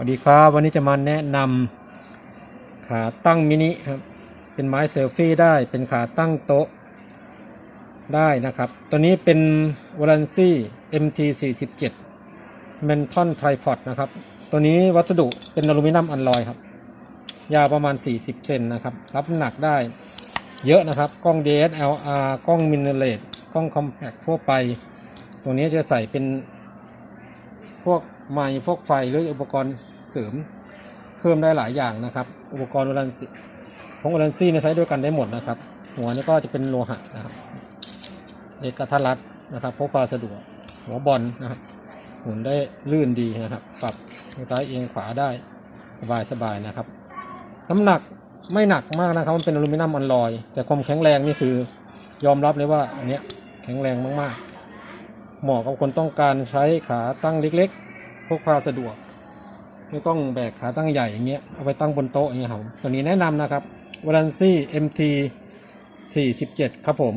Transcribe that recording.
วัสดีครับวันนี้จะมาแนะนำขาตั้งมินิครับเป็นไม้เซลฟี่ได้เป็นขาตั้งโต๊ะได้นะครับ ตัวนี้เป็นว a ลันซี่ MT 47 m e n t o n Tripod นะครับ ตัวนี้วัสดุเป็นอลูมิเนียมอัลลอยครับ ยาวประมาณ 40 เซนนะครับ รับหนักได้เยอะนะครับ กล้อง DSLR กล้องมินเนเลตกล้องคอมแพคทั่วไป ตัวนี้จะใส่เป็นพวกไม้พวกไฟหรืออุปกรณ์ เสริมเพิ่มได้หลายอย่างนะครับ อุปกรณ์วลันซีของวลันซี่เนี่ยใช้ด้วยกันได้หมดนะครับ หัวนี่ก็จะเป็นโลหะนะครับเอกทัรัดนะครับพกพาสะดวกหัวบอลนะครับหมุนได้ลื่นดีนะครับ ปรับซ้ายเอียงขวาได้สบายสบายนะครับ น้ำหนักไม่หนักมากนะครับ มันเป็นอลูมิเนียมอลลอย แต่ความแข็งแรงนี่คือยอมรับเลยว่าอันเนี้ยแข็งแรงมากๆ เหมาะกับคนต้องการใช้ขาตั้งเล็กๆพกพาสะดวก ไม่ต้องแบกขาตั้งใหญ่อย่างเงี้ยเอาไปตั้งบนโต๊ะอย่างเงี้ยครับตัวนี้แนะนำนะครับว a ลันซี่ MT 47 ครับผม